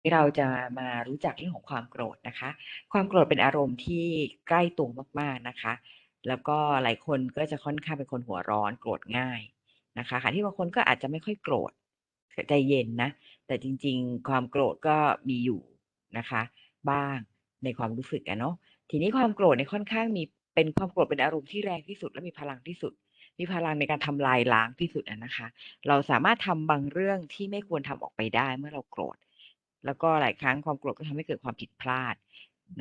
ที่เราจะมารู้จักเรื่องของความโกรธนะคะ ความโกรธเป็นอารมณ์ที่ใกล้ตัวมากๆนะคะ แล้วก็หลายคนก็จะค่อนข้างเป็นคนหัวร้อนโกรธง่ายนะคะขณะที่บางคนก็อาจจะไม่ค่อยโกรธใจเย็นนะ แต่จริงๆ ความโกรธก็มีอยู่นะคะ บ้างในความรู้สึกอะเนาะ ทีนี้ความโกรธเนี่ยค่อนข้างมีเป็นความโกรธเป็นอารมณ์ที่แรงที่สุดและมีพลังที่สุด มีพลังในการทำลายล้างที่สุดอะนะคะ เราสามารถทำบางเรื่องที่ไม่ควรทำออกไปได้เมื่อเราโกรธ แล้วก็หลายครั้งความโกรธก็ทำให้เกิดความผิดพลาด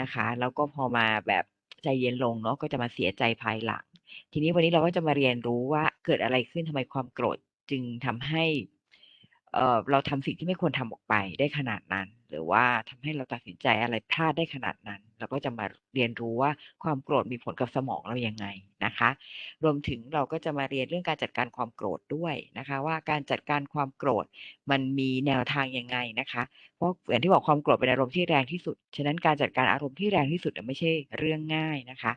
นะคะ แล้วก็พอมาแบบใจเย็นลงเนาะก็จะมาเสียใจภายหลัง ทีนี้วันนี้เราก็จะมาเรียนรู้ว่าเกิดอะไรขึ้นทำไมความโกรธจึงทำให้เเราทำสิ่งที่ไม่ควรทำออกไปได้ขนาดนั้น หรือว่าทำให้เราตัดสินใจอะไรพลาดได้ขนาดนั้นเราก็จะมาเรียนรู้ว่าความโกรธมีผลกับสมองเรายังไงนะคะ รวมถึงเราก็จะมาเรียนเรื่องการจัดการความโกรธด้วยนะคะ ว่าการจัดการความโกรธมันมีแนวทางยังไงนะคะ เพราะอย่างที่บอกความโกรธเป็นอารมณ์ที่แรงที่สุด ฉะนั้นการจัดการอารมณ์ที่แรงที่สุดไม่ใช่เรื่องง่ายนะคะ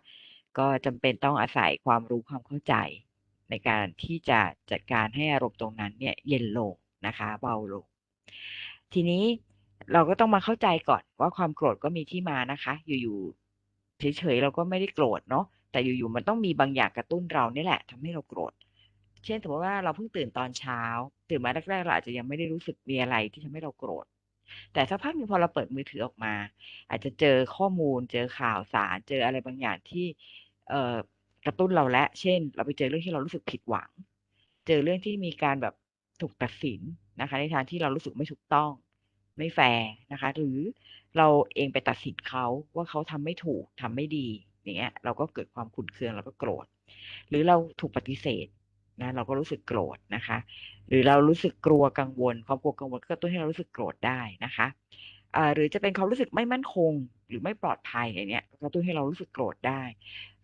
ก็จำเป็นต้องอาศัยความรู้ความเข้าใจในการที่จะจัดการให้อารมณ์ตรงนั้นเนี่ยเย็นลงนะคะเบาลง ทีนี้ เราก็ต้องมาเข้าใจก่อนว่าความโกรธก็มีที่มานะคะ อยู่ๆเฉยๆเราก็ไม่ได้โกรธเนาะแต่อยู่ๆมันต้องมีบางอย่างกระตุ้นเรานี่แหละทำให้เราโกรธ เช่นสมมติว่าเราเพิ่งตื่นตอนเช้า ตื่นมาแรกๆเราอาจจะยังไม่ได้รู้สึกมีอะไรที่ทำให้เราโกรธ แต่สักพักนึงพอเราเปิดมือถือออกมา อาจจะเจอข้อมูล เจอข่าวสาร เจออะไรบางอย่างที่ เอ่อกระตุ้นเราแล้วเช่น เราไปเจอเรื่องที่เรารู้สึกผิดหวัง เจอเรื่องที่มีการแบบถูกตัดสินนะคะ ในทางที่เรารู้สึกไม่ถูกต้อง ไม่แฟร์นะคะ หรือเราเองไปตัดสินเขาว่าเขาทำไม่ถูกทำไม่ดีอย่างเงี้ยเราก็เกิดความขุ่นเคืองเราก็โกรธ หรือเราถูกปฏิเสธนะเราก็รู้สึกโกรธนะคะ หรือเรารู้สึกกลัวกังวล ความกลัวกังวลก็กระตุ้นให้เรารู้สึกโกรธได้นะคะอ่าหรือจะเป็นความรู้สึกไม่มั่นคง หรือไม่ปลอดภัยอย่างเงี้ยกระตุ้นให้เรารู้สึกโกรธได้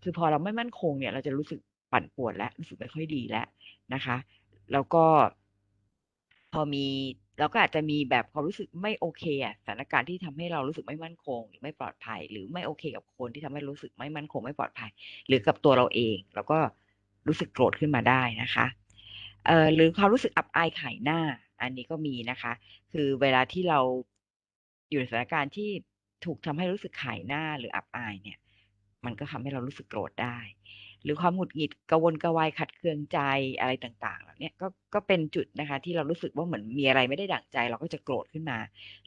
คือพอเราไม่มั่นคงเนี่ย เราจะรู้สึกปั่นป่วนแล้วรู้สึกไม่ค่อยดีแล้วนะคะ แล้วก็พอมี เราก็อาจจะมีแบบความรู้สึกไม่โอเคอะสถานการณ์ที่ทำให้เรารู้สึกไม่มั่นคง หรือไม่ปลอดภัย หรือไม่โอเคกับคนที่ทำให้รู้สึกไม่มั่นคงไม่ปลอดภัย หรือกับตัวเราเอง เราก็รู้สึกโกรธขึ้นมาได้นะคะเอ่อหรือความรู้สึกอับอายขายหน้า อันนี้ก็มีนะคะ คือเวลาที่เราอยู่ในสถานการณ์ที่ถูกทำให้รู้สึกขายหน้าหรืออับอายเนี่ย มันก็ทำให้เรารู้สึกโกรธได้ หรือความหงุดหงิดกระวนกระวายขัดเคืองใจอะไรต่างๆเหล่านี้ก็ก็เป็นจุดนะคะ ที่เรารู้สึกว่าเหมือนมีอะไรไม่ได้ดั่งใจ เราก็จะโกรธขึ้นมา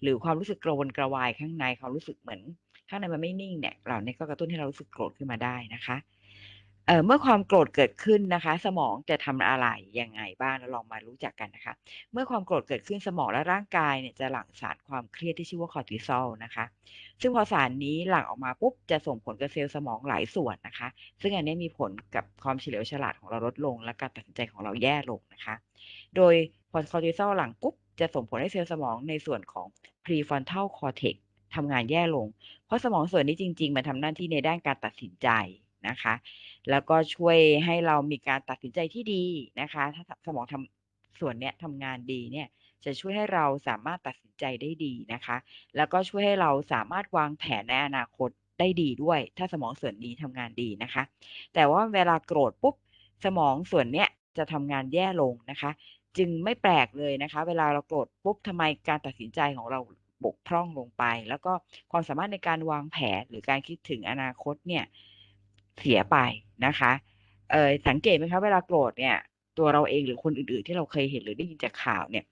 หรือความรู้สึกกระวนกระวายข้างในความรู้สึกเหมือน ข้างในมันไม่นิ่งเนี่ยเหล่านี้ก็กระตุ้นให้เรารู้สึกโกรธขึ้นมาได้นะคะ เมื่อความโกรธเกิดขึ้นนะคะ สมองจะทำอะไรยังไงบ้างเราลองมารู้จักกันนะคะ เมื่อความโกรธเกิดขึ้นสมองและร่างกายเนี่ยจะหลั่งสารความเครียดที่ชื่อว่าคอร์ติซอลนะคะ ซึ่งพอสารนี้หลั่งออกมาปุ๊บจะส่งผลกับเซลล์สมองหลายส่วนนะคะ ซึ่งอันนี้มีผลกับความเฉลียวฉลาดของเราลดลง และการตัดสินใจของเราแย่ลงนะคะ โดยพอคอร์ติซอลหลั่งปุ๊บจะส่งผลให้เซลล์สมองในส่วนของ Prefrontal Cortex ทำงานแย่ลง เพราะสมองส่วนนี้จริง ๆ มันทำหน้าที่ในด้านการตัดสินใจ นะคะ แล้วก็ช่วยให้เรามีการตัดสินใจที่ดีนะคะ ถ้าสมองทำส่วนเนี้ยทำงานดีเนี่ยจะช่วยให้เราสามารถตัดสินใจได้ดีนะคะ แล้วก็ช่วยให้เราสามารถวางแผนในอนาคตได้ดีด้วย ถ้าสมองส่วนนี้ทำงานดีนะคะ แต่ว่าเวลาโกรธปุ๊บสมองส่วนเนี้ยจะทำงานแย่ลงนะคะ จึงไม่แปลกเลยนะคะ เวลาเราโกรธปุ๊บทำไมการตัดสินใจของเราบกพร่องลงไป แล้วก็ความสามารถในการวางแผนหรือการคิดถึงอนาคตเนี่ย เสียไปนะคะเอ่อสังเกตไหมคะเวลาโกรธเนี่ย ตัวเราเองหรือคนอื่นๆ ที่เราเคยเห็นหรือได้ยินจากข่าวเนี่ย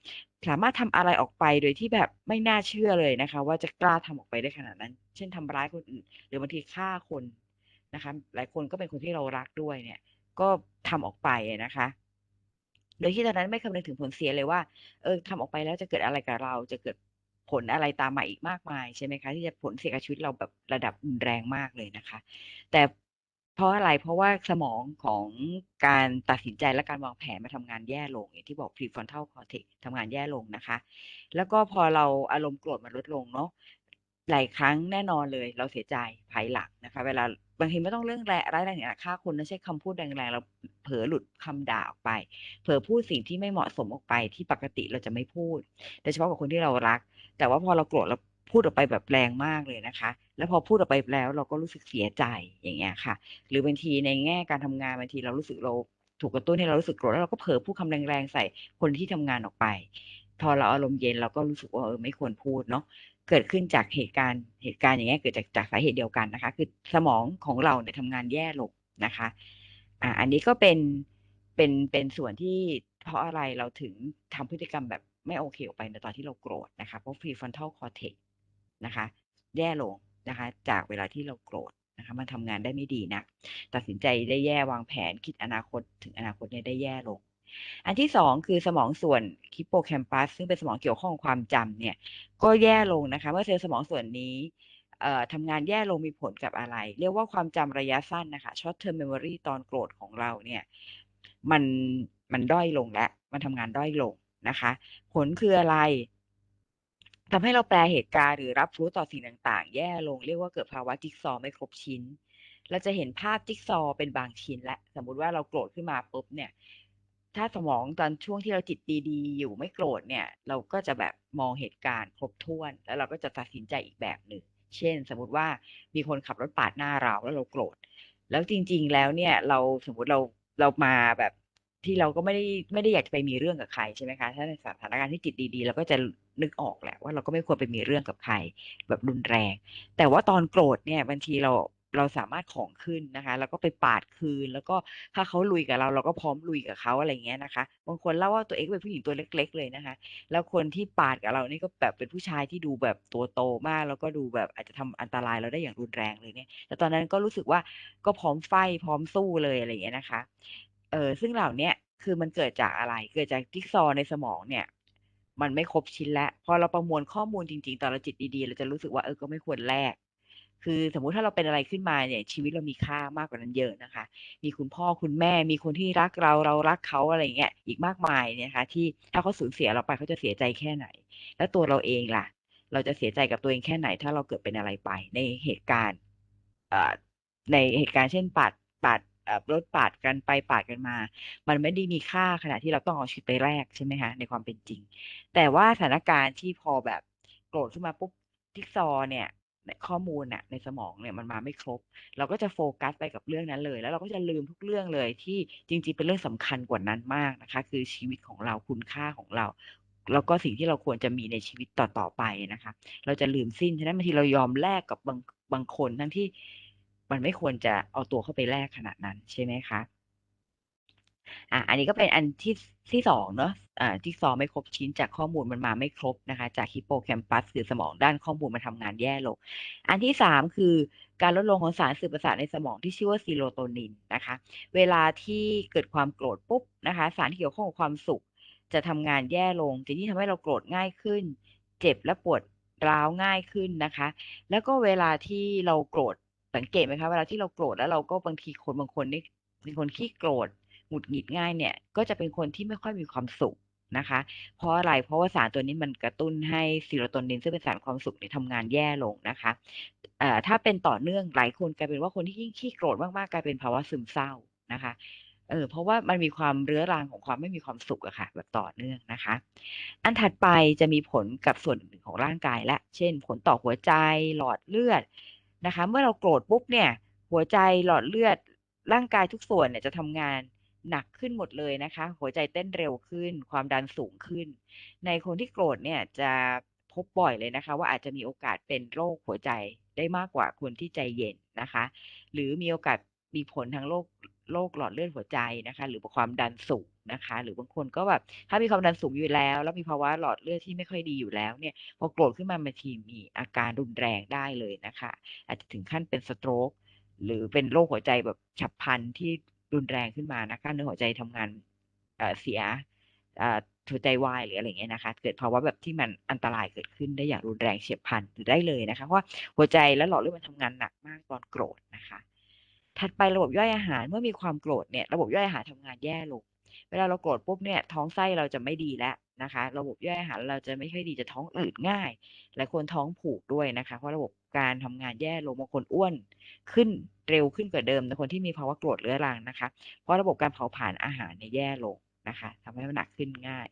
สามารถทำอะไรออกไปโดยที่แบบไม่น่าเชื่อเลยนะคะ ว่าจะกล้าทำออกไปได้ขนาดนั้น เช่นทำร้ายคนอื่น หรือบางทีฆ่าคนนะคะ หลายคนก็เป็นคนที่เรารักด้วยเนี่ย ก็ทำออกไปนะคะ โดยที่ตอนนั้นไม่คำนึงถึงผลเสียเลยว่า เออทำออกไปแล้วจะเกิดอะไรกับเราจะเกิดผลอะไรตามมาอีกมากมายใช่ไหมคะ ที่จะผลเสียกับชีวิตเราแบบระดับรุนแรงมากเลยนะคะ แต่ เพราะอะไร เพราะว่าสมองของการตัดสินใจและการวางแผนมันทำงานแย่ลง อย่างที่บอก Prefrontal Cortex ทำงานแย่ลงนะคะ แล้วก็พอเราอารมณ์โกรธมันลดลงเนาะหลายครั้งแน่นอนเลยเราเสียใจภายหลังนะคะ เวลาบางทีไม่ต้องเรื่องแรร้ายแรงถึงขนาดฆ่าคนนะใช้คำพูดแรงๆเราเผลอหลุดคำด่าออกไป เผลอพูดสิ่งที่ไม่เหมาะสมออกไปที่ปกติเราจะไม่พูด โดยเฉพาะกับคนที่เรารัก แต่ว่าพอเราโกรธเรา พูดออกไปแบบแรงมากเลยนะคะ แล้วพอพูดออกไปแล้วเราก็รู้สึกเสียใจอย่างเงี้ยค่ะ หรือบางทีในแง่การทำงานบางทีเรารู้สึกเราถูกกระตุ้นให้เรารู้สึกโกรธแล้วเราก็เผลอพูดคำแรงๆใส่คนที่ทำงานออกไป พอเราอารมณ์เย็นเราก็รู้สึกว่าเออไม่ควรพูดเนาะเกิดขึ้นจากเหตุการณ์เหตุการณ์อย่างเงี้ยเกิดจากจากสาเหตุเดียวกันนะคะ คือสมองของเราเนี่ยทำงานแย่ลงนะคะอ่าอันนี้ก็เป็นเป็นเป็นส่วนที่เพราะอะไรเราถึงทำพฤติกรรมแบบไม่โอเคออกไปในตอนที่เราโกรธนะคะเพราะ prefrontal cortex นะคะ แย่ลงนะคะ จากเวลาที่เราโกรธนะคะมันทำงานได้ไม่ดีนะตัดสินใจได้แย่วางแผนคิดอนาคตถึงอนาคตเนี่ยได้แย่ลง อันที่สองคือสมองส่วนฮิปโปแคมปัสซึ่งเป็นสมองเกี่ยวข้องกับความจำเนี่ย ก็แย่ลงนะคะ เมื่อเซลล์สมองส่วนนี้ทำงานแย่ลงมีผลกับอะไร เรียกว่าความจำระยะสั้นนะคะ short term memory ตอนโกรธของเราเนี่ยมันมันด้อยลงและ มันทำงานด้อยลงนะคะ ผลคืออะไร ทำให้เราแปลเหตุการณ์หรือรับรู้ต่อสิ่งต่างๆ แย่ลงเรียกว่าเกิดภาวะจิ๊กซอไม่ครบชิ้น เราจะเห็นภาพจิ๊กซอเป็นบางชิ้นและ สมมุติว่าเราโกรธขึ้นมาปุ๊บเนี่ย ถ้าสมองตอนช่วงที่เราจิตดีๆ อยู่ไม่โกรธเนี่ย เราก็จะแบบมองเหตุการณ์ครบถ้วน แล้วเราก็จะตัดสินใจอีกแบบหนึ่ง เช่น สมมติว่ามีคนขับรถปาดหน้าเราแล้วเราโกรธ แล้วจริง ๆ แล้วเนี่ยเราสมมติเราเรามาแบบ ที่เราก็ไม่ได้ไม่ได้อยากจะไปมีเรื่องกับใครใช่ไหมคะ ถ้าในสถานการณ์ที่จิตดีๆเราก็จะนึกออกแหละว่าเราก็ไม่ควรไปมีเรื่องกับใครแบบรุนแรง แต่ว่าตอนโกรธเนี่ยบางทีเราเราสามารถของขึ้นนะคะ แล้วก็ไปปาดคืน แล้วก็ถ้าเขาลุยกับเรา เราก็พร้อมลุยกับเขาอะไรเงี้ยนะคะ บางคนเล่าว่าตัวเองเป็นผู้หญิงตัวเล็ก ๆ เลยนะคะ แล้วคนที่ปาดกับเรานี่ก็แบบเป็นผู้ชายที่ดูแบบตัวโตมาก แล้วก็ดูแบบอาจจะทำอันตรายเราได้อย่างรุนแรงเลยเนี่ย แต่ตอนนั้นก็รู้สึกว่าก็พร้อมไฟพร้อมสู้เลยอะไรเงี้ยนะคะ เออซึ่งเหล่านี้คือมันเกิดจากอะไร เกิดจากจิ๊กซอในสมองเนี่ย มันไม่ครบชิ้นแล้วพอเราประมวลข้อมูลจริงๆตอนเราจิตดีๆ เราจะรู้สึกว่าเออก็ไม่ควรแลกคือสมมุติถ้าเราเป็นอะไรขึ้นมาเนี่ย ชีวิตเรามีค่ามากกว่านั้นเยอะนะคะ มีคุณพ่อคุณแม่มีคนที่รักเราเรารักเขาอะไรเงี้ยอีกมากมายเนี่ยค่ะ ที่ถ้าเขาสูญเสียเราไปเขาจะเสียใจแค่ไหน แล้วตัวเราเองล่ะ เราจะเสียใจกับตัวเองแค่ไหน ถ้าเราเกิดเป็นอะไรไป ในเหตุการณ์ในเหตุการณ์เช่นปาดปาด รถปาดกันไปปาดกันมา มันไม่ได้มีค่าขนาดที่เราต้องเอาชีวิตไปแลกใช่ไหมคะในความเป็นจริง แต่ว่าสถานการณ์ที่พอแบบโกรธขึ้นมาปุ๊บทิกซอเนี่ยข้อมูลน่ะในสมองเนี่ยมันมาไม่ครบ เราก็จะโฟกัสไปกับเรื่องนั้นเลย แล้วเราก็จะลืมทุกเรื่องเลยที่จริงๆเป็นเรื่องสำคัญกว่านั้นมากนะคะ คือชีวิตของเราคุณค่าของเรา แล้วก็สิ่งที่เราควรจะมีในชีวิตต่อๆไปนะคะ เราจะลืมสิ้นฉะนั้นบางทีเรายอมแลกกับบางบางคนทั้งที่ มันไม่ควรจะเอาตัวเข้าไปแลกขนาดนั้นใช่ไหมคะอะอันนี้ก็เป็นอันที่ที่สองเนาะอ่าที่สองไม่ครบชิ้นจากข้อมูลมันมาไม่ครบนะคะ จากฮิปโปแคมปัสคือสมองด้านข้อมูลมันทำงานแย่ลง อันที่สามคือการลดลงของสารสื่อประสาทในสมองที่ชื่อว่าซีโรโทนินนะคะ เวลาที่เกิดความโกรธปุ๊บนะคะ สารที่เกี่ยวข้องกับความสุข จะทำงานแย่ลงจะยิ่งทำให้เราโกรธง่ายขึ้น เจ็บและปวดร้าวง่ายขึ้นนะคะ แล้วก็เวลาที่เราโกรธ สังเกตไหมคะเวลาที่เราโกรธแล้วเราก็บางทีคนบางคนนี่เป็นคนขี้โกรธหงุดหงิดง่ายเนี่ย ก็จะเป็นคนที่ไม่ค่อยมีความสุขนะคะ เพราะอะไรเพราะว่าสารตัวนี้มันกระตุ้นให้ซีโรโทนินซึ่งเป็นสารความสุขเนี่ยทำงานแย่ลงนะคะเอ่อถ้าเป็นต่อเนื่องหลายคนกลายเป็นว่าคนที่ยิ่งขี้โกรธมากๆกลายเป็นภาวะซึมเศร้านะคะเออเพราะว่ามันมีความเรื้อรังของความไม่มีความสุขอะค่ะ แบบต่อเนื่องนะคะ อันถัดไปจะมีผลกับส่วนหนึ่งของร่างกายและ เช่น ผลต่อหัวใจหลอดเลือด นะคะ เมื่อเราโกรธปุ๊บเนี่ย หัวใจหลอดเลือดร่างกายทุกส่วนเนี่ยจะทำงานหนักขึ้นหมดเลยนะคะ หัวใจเต้นเร็วขึ้น ความดันสูงขึ้น ในคนที่โกรธเนี่ยจะพบบ่อยเลยนะคะ ว่าอาจจะมีโอกาสเป็นโรคหัวใจได้มากกว่าคนที่ใจเย็นนะคะ หรือมีโอกาสมีผลทางโรค โรคหลอดเลือดหัวใจนะคะ หรือความดันสูงนะคะ หรือบางคนก็แบบถ้ามีความดันสูงอยู่แล้ว แล้วมีภาวะหลอดเลือดที่ไม่ค่อยดีอยู่แล้วเนี่ยพอโกรธขึ้นมาบางทีมีอาการรุนแรงได้เลยนะคะ อาจจะถึงขั้นเป็นสโตรกหรือเป็นโรคหัวใจแบบฉับพลันที่รุนแรงขึ้นมานะคะเนื้อหัวใจทำงานเสียหัวใจวายหรืออะไรเงี้ยนะคะ เกิดภาวะแบบที่มันอันตรายเกิดขึ้นได้อย่างรุนแรงเฉียบพลันได้เลยนะคะเพราะหัวใจและหลอดเลือดมันทำงานหนักมากตอนโกรธนะคะ ถัดไประบบย่อยอาหารเมื่อมีความโกรธเนี่ยระบบย่อยอาหารทำงานแย่ลง เวลาเราโกรธปุ๊บเนี่ยท้องไส้เราจะไม่ดีแล้วนะคะ ระบบย่อยอาหารเราจะไม่ค่อยดีจะท้องอืดง่ายหลายคนท้องผูกด้วยนะคะ เพราะระบบการทำงานแย่ลงบางคนอ้วนขึ้นเร็วขึ้นกว่าเดิมในคนที่มีภาวะโกรธเรื้อรังนะคะ เพราะระบบการเผาผลาญอาหารเนี่ยแย่ลงนะคะทำให้มันหนักขึ้นง่าย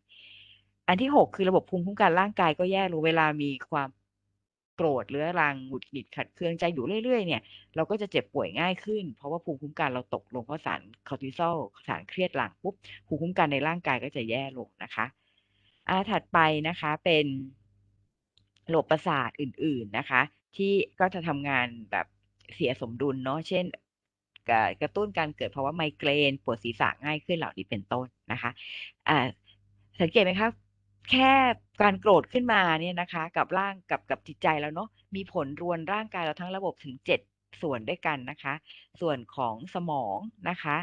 อันที่หกคือระบบภูมิคุ้มกันร่างกายก็แย่ลงเวลามีความ โกรธเรื้อรังหงุดหงิดขัดเคืองใจอยู่เรื่อยๆเนี่ยเราก็จะเจ็บป่วยง่ายขึ้น เพราะว่าภูมิคุ้มกันเราตกลงเพราะสารคอร์ติซอลสารเครียดหลังปุ๊บภูมิคุ้มกันในร่างกายก็จะแย่ลงนะคะอ่าถัดไปนะคะเป็นระบบประสาทอื่น ๆนะคะ ที่ก็จะทำงานแบบเสียสมดุลเนาะเช่นกระกระตุ้นการเกิดภาวะไมเกรนปวดศีรษะง่ายขึ้นเหล่านี้เป็นต้นนะคะอ่าสังเกตไหมคะ แค่การโกรธขึ้นมาเนี่ยนะคะ กับร่างกับกับจิตใจแล้วเนาะมีผลรวนร่างกายเราทั้งระบบถึงเจ็ดส่วนด้วยกันนะคะ ส่วนของสมองนะคะ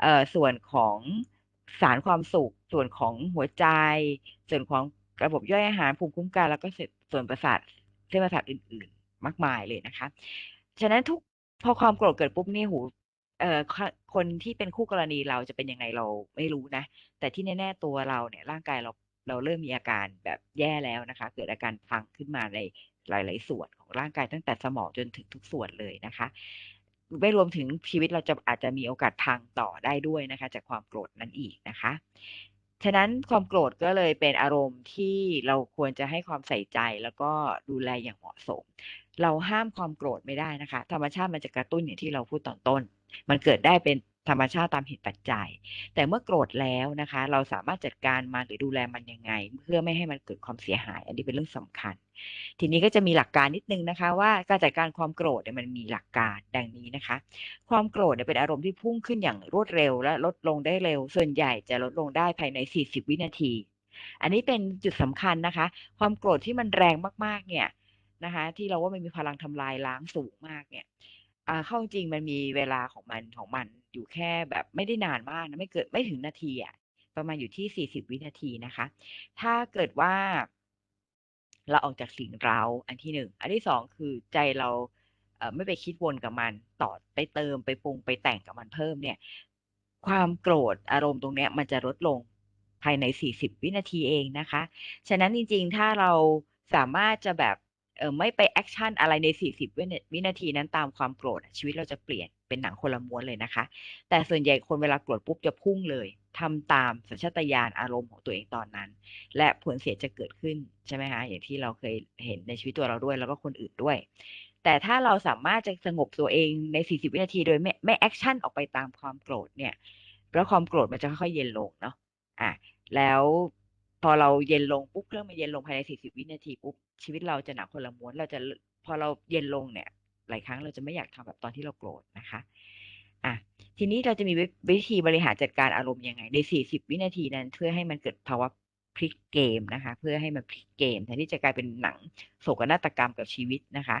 เอ่อส่วนของสารความสุข ส่วนของหัวใจ ส่วนของระบบย่อยอาหารภูมิคุ้มกันแล้วก็ส่วนประสาทเส้นประสาทอื่น ๆ มากมายเลยนะคะ ฉะนั้นทุกพอความโกรธเกิดปุ๊บนี่หูเอ่อคนที่เป็นคู่กรณีเราจะเป็นยังไงเราไม่รู้นะ แต่ที่แน่ ๆ ตัวเราเนี่ยร่างกายเรา เราเริ่มมีอาการแบบแย่แล้วนะคะ เกิดอาการพังขึ้นมาในหลาย ๆ ส่วนของร่างกายตั้งแต่สมองจนถึงทุกส่วนเลยนะคะไม่รวมถึงชีวิตเราจะอาจจะมีโอกาสพังต่อได้ด้วยนะคะ จากความโกรธนั้นอีกนะคะ ฉะนั้นความโกรธก็เลยเป็นอารมณ์ที่เราควรจะให้ความใส่ใจแล้วก็ดูแลอย่างเหมาะสม เราห้ามความโกรธไม่ได้นะคะ ธรรมชาติมันจะกระตุ้นอย่างที่เราพูดตอนต้น มันเกิดได้เป็น ธรรมชาติตามเหตุปัจจัย แต่เมื่อโกรธแล้วนะคะ เราสามารถจัดการมันหรือดูแลมันยังไง เพื่อไม่ให้มันเกิดความเสียหาย อันนี้เป็นเรื่องสำคัญ ทีนี้ก็จะมีหลักการนิดนึงนะคะ ว่าการจัดการความโกรธเนี่ยมันมีหลักการดังนี้นะคะ ความโกรธเนี่ยเป็นอารมณ์ที่พุ่งขึ้นอย่างรวดเร็ว และลดลงได้เร็ว ส่วนใหญ่จะลดลงได้ภายใน 40 วินาที อันนี้เป็นจุดสำคัญนะคะ ความโกรธที่มันแรงมากๆเนี่ยนะคะ ที่เราว่ามันมีพลังทำลายล้างสูงมากเนี่ย อ่าเข้าจริงมันมีเวลาของมันของมันอยู่แค่แบบไม่ได้นานมากนะ ไม่เกิดไม่ถึงนาทีอะประมาณอยู่ที่ 40 วินาทีนะคะ ถ้าเกิดว่า เราออกจากสิ่งเราอันที่หนึ่ง อันที่สองคือใจเราเไม่ไปคิดวนกับมัน ต่อไปเติมไปปรุงไปแต่งกับมันเพิ่มเนี่ย ความโกรธอารมณ์ตรงเนี้ย มันจะลดลงภายใน 40 วินาทีเองนะคะ ฉะนั้นจริง ๆ ถ้าเราสามารถจะแบบ ไม่ไปแอคชั่นอะไรใน 40 วินาทีนั้นตามความโกรธชีวิตเราจะเปลี่ยนเป็นหนังคนละม้วนเลยนะคะ แต่ส่วนใหญ่คนเวลาโกรธปุ๊บจะพุ่งเลยทำตามสัญชาตญาณอารมณ์ของตัวเองตอนนั้น และผลเสียจะเกิดขึ้นใช่ไหมคะอย่างที่เราเคยเห็นในชีวิตตัวเราด้วยแล้วก็คนอื่นด้วย แต่ถ้าเราสามารถจะสงบตัวเองใน 40 วินาทีโดยไม่ไม่แอคชั่นออกไปตามความโกรธเนี่ยแล้วความโกรธมันจะค่อยๆเย็นลงเนาะอะแล้ว พอเราเย็นลงปุ๊บเครื่องมันเย็นลงภายใน40วินาทีปุ๊บชีวิตเราจะหนักคนละม้วนเราจะพอเราเย็นลงเนี่ย หลายครั้งเราจะไม่อยากทำแบบตอนที่เราโกรธนะคะอะทีนี้เราจะมีวิธีบริหารจัดการอารมณ์ยังไง ใน 40 วินาทีนั้น เพื่อให้มันเกิดภาวะพลิกเกมนะคะ เพื่อให้มันพลิกเกมแทนที่จะกลายเป็นหนังโศกนาฏกรรมกับชีวิตนะคะ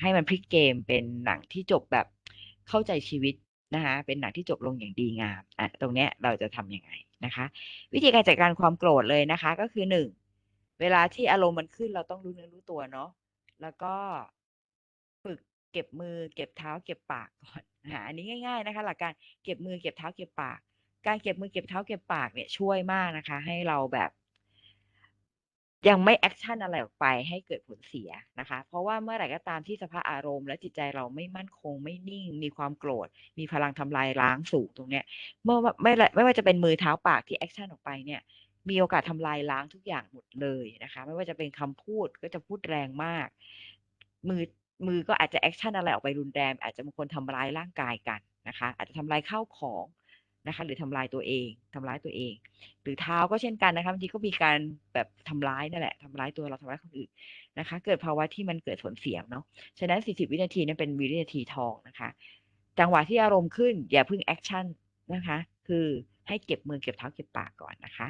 ให้มันพลิกเกมเป็นหนังที่จบแบบเข้าใจชีวิตนะคะ เป็นหนังที่จบลงอย่างดีงามอะตรงเนี้ยเราจะทํำยังไง นะคะ วิธีการจัดการความโกรธเลยนะคะ ก็คือหนึ่งเวลาที่อารมณ์มันขึ้นเราต้องรู้เนื้อรู้ตัวเนาะแล้วก็ฝึกเก็บมือ เก็บเท้า เก็บปากก่อนนะอันนี้ง่าย ๆนะคะ หลักการเก็บมือเก็บเท้าเก็บปาก การเก็บมือเก็บเท้าเก็บปากเนี่ยช่วยมากนะคะ ให้เราแบบ ยังไม่แอคชั่นอะไรออกไปให้เกิดผลเสียนะคะ เพราะว่าเมื่อไหร่ก็ตามที่สภาพอารมณ์ และจิตใจเราไม่มั่นคงไม่นิ่ง มีความโกรธ มีพลังทำลายล้างสูงตรงเนี้ยเมื่อไม่ไม่ว่าจะเป็นมือเท้าปากที่แอคชั่นออกไปเนี่ยมีโอกาสทำลายล้างทุกอย่างหมดเลยนะคะ ไม่ว่าจะเป็นคำพูดก็จะพูดแรงมาก มือมือก็อาจจะแอคชั่นอะไรออกไปรุนแรงอาจจะบางคนทำร้ายร่างกายกันนะคะ อาจจะทำลายข้าวของ นะคะ หรือทำลายตัวเองทำร้ายตัวเอง หรือเท้าก็เช่นกันนะคะบางทีก็มีการแบบทำร้ายนั่นแหละทำร้ายตัวเราทำร้ายคนอื่นนะคะ เกิดภาวะที่มันเกิดผลเสียเนาะฉะนั้น 40 วินาทีนั้นเป็นวินาทีทองนะคะ จังหวะที่อารมณ์ขึ้นอย่าเพิ่งแอคชั่นนะคะ คือให้เก็บมือเก็บเท้าเก็บปากก่อนนะคะ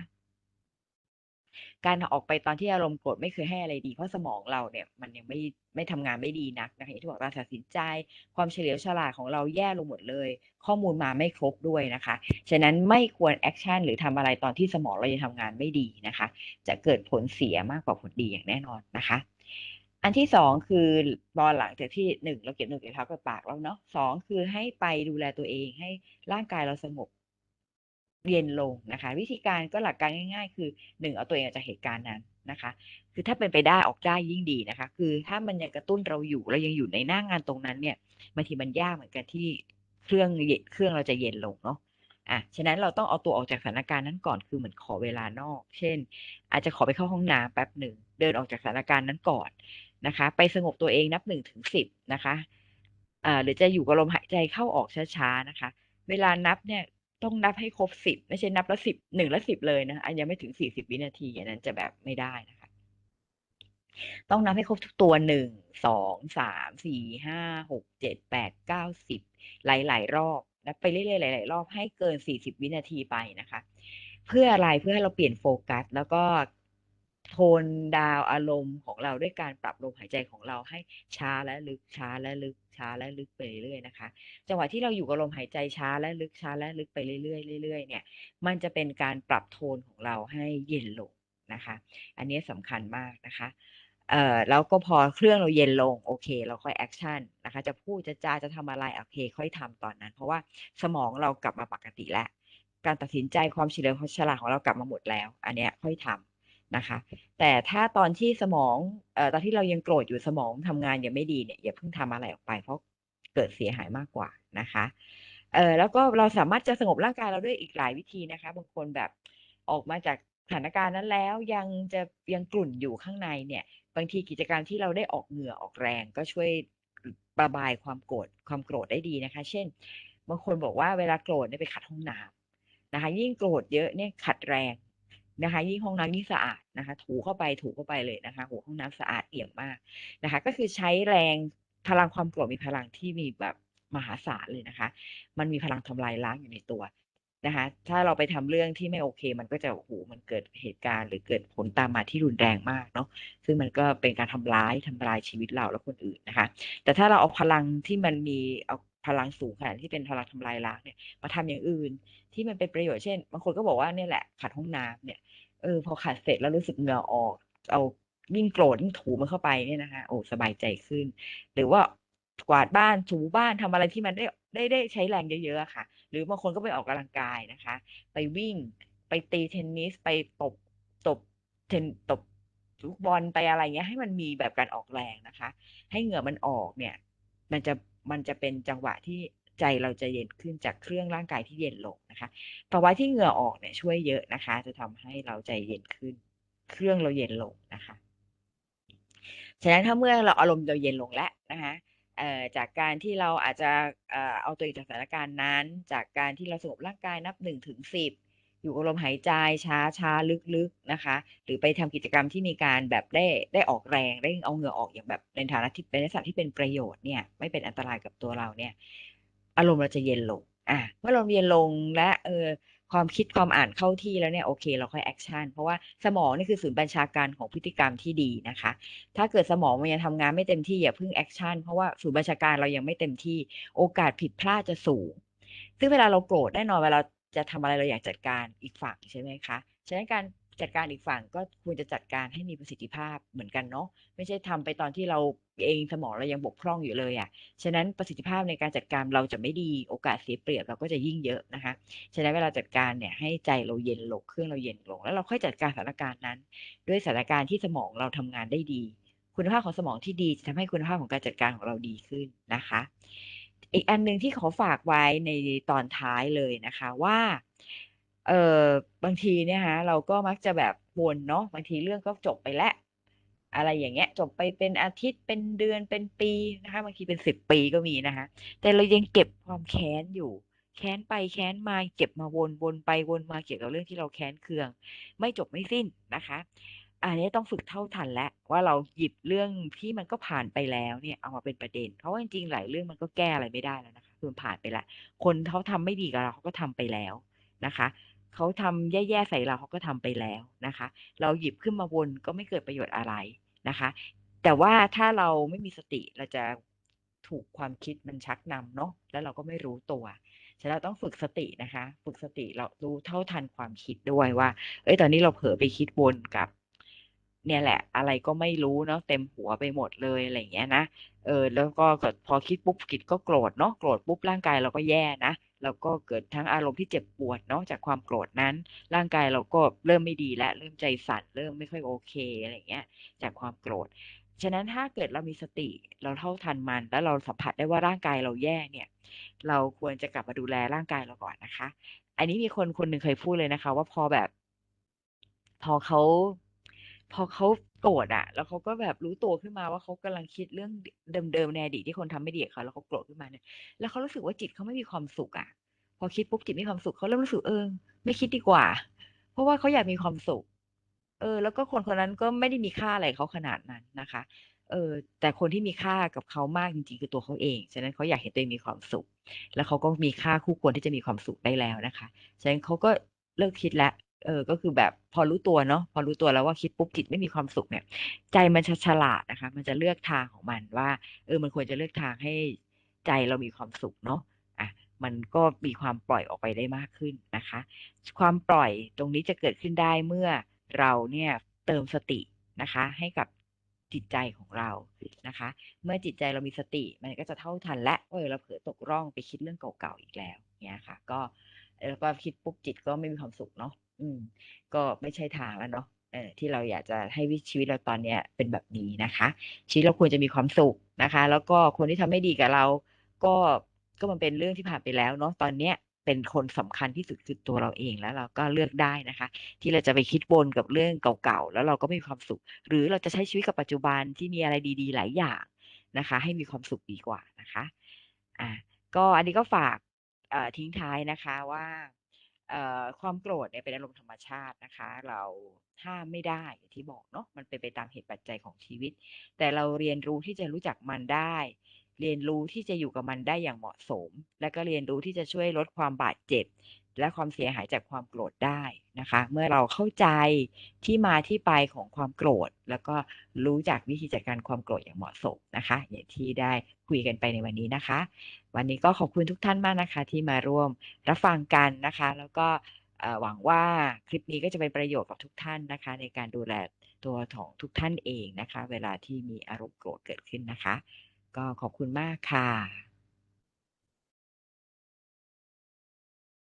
การออกไปตอนที่อารมณ์โกรธไม่เคยให้อะไรดี เพราะสมองเราเนี่ยมันยังไม่ไม่ทำงานไม่ดีนักนะคะที่บอกการตัดสินใจ ความเฉลียวฉลาดของเราแย่ลงหมดเลย ข้อมูลมาไม่ครบด้วยนะคะ ฉะนั้นไม่ควรแอคชั่นหรือทำอะไรตอนที่สมองเรายังทำงานไม่ดีนะคะ จะเกิดผลเสียมากกว่าผลดีอย่างแน่นอนนะคะอันที่สองคือตอนหลังจากที่หนึ่งเราเก็บหนึ่งเก็บเท้ากับปากแล้วเนาะสองคือให้ไปดูแลตัวเองให้ร่างกายเราสงบ เย็นลงนะคะ วิธีการก็หลักการง่าย ๆ คือหนึ่งเอาตัวเองออกจากเหตุการณ์นั้นนะคะ คือถ้าเป็นไปได้ออกได้ยิ่งดีนะคะ คือถ้ามันยังกระตุ้นเราอยู่เรายังอยู่ในหน้างานตรงนั้นเนี่ยบางทีมันยากเหมือนกันที่เครื่องเย็นเครื่องเราจะเย็นลงเนาะอะฉะนั้นเราต้องเอาตัวออกจากสถานการณ์นั้นก่อนคือเหมือนขอเวลานอก เช่น อาจจะขอไปเข้าห้องน้ำแป๊บหนึ่งเดินออกจากสถานการณ์นั้นก่อนนะคะ ไปสงบตัวเองนับหนึ่งถึงสิบนะคะอ่าหรือจะอยู่กับลมหายใจเข้าออกช้าๆนะคะ เวลานับเนี่ย ต้องนับให้ครบสิบไม่ใช่นับล้วสิบหนึ่งล้วสิบเลยนะอันยังไม่ถึงสี่สิบวินาทีอันนั้นจะแบบไม่ได้นะคะ ต้องนับให้ครบทุกตัวหนึ่งสองสามสี่ห้าหกเจ็ดแปดเก้าสิบหลาย ๆ รอบนับไปเรื่อยๆหลาย ๆ รอบให้เกินสี่สิบวินาทีไปนะคะ เพื่ออะไรเพื่อให้เราเปลี่ยนโฟกัส แล้วก็โทนดาวอารมณ์ของเราด้วยการปรับลมหายใจของเราให้ช้าและลึกช้าและลึก ช้าและลึกไปเรื่อยๆนะคะ จังหวะที่เราอยู่กับลมหายใจช้าและลึกช้าและลึกไปเรื่อยๆเรื่อยๆเนี่ย มันจะเป็นการปรับโทนของเราให้เย็นลงนะคะ อันนี้สำคัญมากนะคะเอ่อแล้วก็พอเครื่องเราเย็นลงโอเค เราค่อยแอคชั่นนะคะ จะพูดจะจาจะทำอะไรโอเค ค่อยทำตอนนั้น เพราะว่าสมองเรากลับมาปกติแล้ว การตัดสินใจความเฉลียวฉลาดของเรากลับมาหมดแล้ว อันเนี้ยค่อยทำ นะคะ แต่ถ้าตอนที่สมองเอ่อตอนที่เรายังโกรธอยู่สมองทำงานยังไม่ดีเนี่ยอย่าเพิ่งทำอะไรออกไป เพราะเกิดเสียหายมากกว่านะคะเออแล้วก็เราสามารถจะสงบร่างกายเราด้วยอีกหลายวิธีนะคะ บางคนแบบออกมาจากสถานการณ์นั้นแล้วยังจะยังกลุ่นอยู่ข้างในเนี่ย บางทีกิจกรรมที่เราได้ออกเหงื่อออกแรง ก็ช่วยระบายความโกรธความโกรธได้ดีนะคะ เช่น บางคนบอกว่าเวลาโกรธเนี่ยไปขัดห้องน้ำนะคะ ยิ่งโกรธเยอะเนี่ยขัดแรง นะคะ ยิ่งห้องน้ำยิ่งสะอาดนะคะ ถูเข้าไปถูเข้าไปเลยนะคะหัวห้องน้ำสะอาดเอี่ยมมากนะคะ ก็คือใช้แรงพลังความโกรธมีพลังที่มีแบบมหาศาลเลยนะคะ มันมีพลังทำลายล้างอยู่ในตัวนะคะ ถ้าเราไปทำเรื่องที่ไม่โอเค มันก็จะโอ้โหมันเกิดเหตุการณ์ หรือเกิดผลตามมาที่รุนแรงมากเนาะ ซึ่งมันก็เป็นการทำร้ายทำลายชีวิตเราและคนอื่นนะคะ แต่ถ้าเราเอาพลังที่มันมีเอา พลังสูงขนาดที่เป็นพลังทำลายล้างเนี่ยมาทำอย่างอื่น ที่มันเป็นประโยชน์เช่นบางคนก็บอกว่าเนี่ยแหละขัดห้องน้ำเนี่ยเออพอขัดเสร็จแล้วรู้สึกเหงื่อออก เอายิ่งโกรธยิ่งถูมันเข้าไปเนี่ยนะคะโอ้สบายใจขึ้น หรือว่ากวาดบ้านถูบ้านทำอะไรที่มันได้ได้ได้ใช้แรงเยอะๆค่ะ หรือบางคนก็ไปออกกำลังกายนะคะ ไปวิ่งไปตีเทนนิสไปตบตบเทนตบลูกบอลไปอะไรเงี้ยให้มันมีแบบการออกแรงนะคะ ให้เหงื่อมันออกเนี่ย มันจะ มันจะเป็นจังหวะที่ใจเราจะเย็นขึ้นจากเครื่องร่างกายที่เย็นลงนะคะภาวะที่เหงื่อออกเนี่ยช่วยเยอะนะคะ จะทำให้เราใจเย็นขึ้น เครื่องเราเย็นลงนะคะฉะนั้นถ้าเมื่อเราอารมณ์เราเย็นลงแล้วนะคะจากการที่เราอาจจะเอาตัวเองจากสถานการณ์นั้น จากการที่เราสงบร่างกายนับหนึ่งถึงสิบ อยู่กับลมหายใจช้าช้าลึกๆนะคะ หรือไปทำกิจกรรมที่มีการแบบได้ได้ออกแรงได้เอาเหงื่อออกอย่างแบบในฐานะที่เป็นลักษณะที่เป็นประโยชน์เนี่ยไม่เป็นอันตรายกับตัวเราเนี่ย อารมณ์เราจะเย็นลงอะเมื่อเราเย็นลงและเออความคิดความอ่านเข้าที่แล้วเนี่ยโอเคเราค่อยแอคชั่นเพราะว่าสมองนี่คือศูนย์บัญชาการของพฤติกรรมที่ดีนะคะ ถ้าเกิดสมองมันยังทำงานไม่เต็มที่อย่าเพิ่งแอคชั่นเพราะว่าศูนย์บัญชาการเรายังไม่เต็มที่ โอกาสผิดพลาดจะสูง ซึ่งเวลาเราโกรธแน่นอนเวลา จะทำอะไรเราอยากจัดการอีกฝั่งใช่ไหมคะฉะนั้นการจัดการอีกฝั่งก็ควรจะจัดการให้มีประสิทธิภาพเหมือนกันเนาะไม่ใช่ทำไปตอนที่เราเองสมองเรายังบกพร่องอยู่เลยอะ่ะฉะนั้นประสิทธิภาพในการจัดการเราจะไม่ดีโอกาสเสียเปรียบเราก็จะยิ่งเยอะนะคะฉะนั้นเวลาจัดการเนี่ยให้ใจเราเย็นลงเครื่องเราเย็นลง แล้วเราค่อยจัดการสถานการณ์นั้น ด้วยสถานการณ์ที่สมองเราทำงานได้ดี คุณภาพของสมองที่ดีจะทำให้คุณภาพของการจัดการของเราดีขึ้นนะคะ อีกอันหนึ่งที่ขอฝากไว้ในตอนท้ายเลยนะคะว่าเออบางทีเนี่ยฮะเราก็มักจะแบบวนเนาะบางทีเรื่องก็จบไปแล้ว อะไรอย่างเงี้ย จบไปเป็นอาทิตย์เป็นเดือนเป็นปีนะคะ บางทีเป็นสิบปีก็มีนะคะ แต่เรายังเก็บความแค้นอยู่ แค้นไปแค้นมาเก็บมาวนวนไปวนมาเกี่ยวกับเรื่องที่เราแค้นเคือง ไม่จบไม่สิ้นนะคะ อันนี้ต้องฝึกเท่าทันแล้วว่าเราหยิบเรื่องที่มันก็ผ่านไปแล้วเนี่ยเอามาเป็นประเด็น เพราะว่าจริงๆหลายเรื่องมันก็แก้อะไรไม่ได้แล้วนะคะคือผ่านไปล้วคนเขาทำไม่ดีกับเราเขาก็ทำไปแล้วนะคะเขาทำแย่ๆใส่เราเขาก็ทำไปแล้วนะคะ เราหยิบขึ้นมาวนก็ไม่เกิดประโยชน์อะไรนะคะ แต่ว่าถ้าเราไม่มีสติเราจะถูกความคิดมันชักนำเนาะแล้วเราก็ไม่รู้ตัวฉะนั้นต้องฝึกสตินะคะ ฝึกสติเรารู้เท่าทันความคิดด้วยว่า เอ้ยตอนนี้เราเผลอไปคิดวนกับ เนี่ยแหละ อะไรก็ไม่รู้เนาะเต็มหัวไปหมดเลยอะไรอย่างเงี้ยนะเออแล้วก็พอคิดปุ๊บคิดก็โกรธเนาะโกรธปุ๊บร่างกายเราก็แย่นะแล้วก็เกิดทั้งอารมณ์ที่เจ็บปวดเนาะจากความโกรธนั้น ร่างกายเราก็เริ่มไม่ดีและเริ่มใจสั่นเริ่มไม่ค่อยโอเคอะไรเงี้ย จากความโกรธ ฉะนั้นถ้าเกิดเรามีสติเราเท่าทันมัน แล้วเราสัมผัสได้ว่าร่างกายเราแย่เนี่ย เราควรจะกลับมาดูแลร่างกายเราก่อนนะคะ อันนี้มีคนคนหนึ่งเคยพูดเลยนะคะ ว่าพอแบบ พอเขา พอเขาโกรธอะแล้วเขาก็แบบรู้ตัวขึ้นมาว่าเขากำลังคิดเรื่องเดิมๆในอดีตที่คนทำไม่ดีเขาแล้วเขาโกรธขึ้นมาเนี่ย แล้วเขารู้สึกว่าจิตเขาไม่มีความสุขอะพออคิดปุ๊บจิตมีความสุขเขาเริ่มรู้สึกเออ ไม่คิดดีกว่า เพราะว่าเขาอยากมีความสุข เออ แล้วก็คนคนนั้นก็ไม่ได้มีค่าอะไรเขาขนาดนั้นนะคะ เออ แต่คนที่มีค่ากับเขามากจริงๆคือตัวเขาเอง ฉะนั้นเขาอยากเห็นตัวเองมีความสุข แล้วเขาก็มีค่าคู่ควรที่จะมีความสุขได้แล้วนะคะ ฉะนั้นเขาก็เลิกคิดแล้ว เออก็คือแบบพอรู้ตัวเนาะพอรู้ตัวแล้วว่าคิดปุ๊บจิตไม่มีความสุขเนี่ย ใจมันจะฉลาดนะคะ มันจะเลือกทางของมันว่า เออมันควรจะเลือกทางให้ใจเรามีความสุขเนาะอะมันก็มีความปล่อยออกไปได้มากขึ้นนะคะ ความปล่อยตรงนี้จะเกิดขึ้นได้เมื่อเราเนี่ยเติมสตินะคะ ให้กับจิตใจของเรานะคะ เมื่อจิตใจเรามีสติ มันก็จะเท่าทันและเออเราเผลอตกร่องไปคิดเรื่องเก่าๆอีกแล้วเนี่ยค่ะ ก็ แล้วก็คิดปุ๊บจิตก็ไม่มีความสุขเนาะอืม ก็ไม่ใช่ทางแล้วเนาะเออที่เราอยากจะให้วิชีวิตเราตอนเนี้ยเป็นแบบนี้นะคะ ชีวิตเราควรจะมีความสุขนะคะ แล้วก็คนที่ทำไม่ดีกับเรา ก็ก็มันเป็นเรื่องที่ผ่านไปแล้วเนาะตอนเนี้ยเป็นคนสำคัญที่สุดคือตัวเราเองแล้วเราก็เลือกได้นะคะ ที่เราจะไปคิดวนกับเรื่องเก่าๆแล้วเราก็ไม่มีความสุข หรือเราจะใช้ชีวิตกับปัจจุบันที่มีอะไรดี ๆ หลายอย่างนะคะ ให้มีความสุขดีกว่านะคะ อ่าก็อันนี้ก็ฝาก ทิ้งท้ายนะคะว่าความโกรธเนี่ยเป็นอารมณ์ธรรมชาตินะคะ เราห้ามไม่ได้อย่างที่บอกเนาะมันเป็นไปตามเหตุปัจจัยของชีวิต แต่เราเรียนรู้ที่จะรู้จักมันได้ เรียนรู้ที่จะอยู่กับมันได้อย่างเหมาะสม และก็เรียนรู้ที่จะช่วยลดความบาดเจ็บ และความเสียหายจากความโกรธได้นะคะ เมื่อเราเข้าใจที่มาที่ไปของความโกรธ แล้วก็รู้จักวิธีจัดการความโกรธอย่างเหมาะสมนะคะอย่างที่ได้คุยกันไปในวันนี้นะคะ วันนี้ก็ขอบคุณทุกท่านมากนะคะ ที่มาร่วมรับฟังกันนะคะ แล้วก็หวังว่าคลิปนี้ก็จะเป็นประโยชน์กับทุกท่านนะคะ ในการดูแลตัวของทุกท่านเองนะคะ เวลาที่มีอารมณ์โกรธเกิดขึ้นนะคะ ก็ขอบคุณมากค่ะ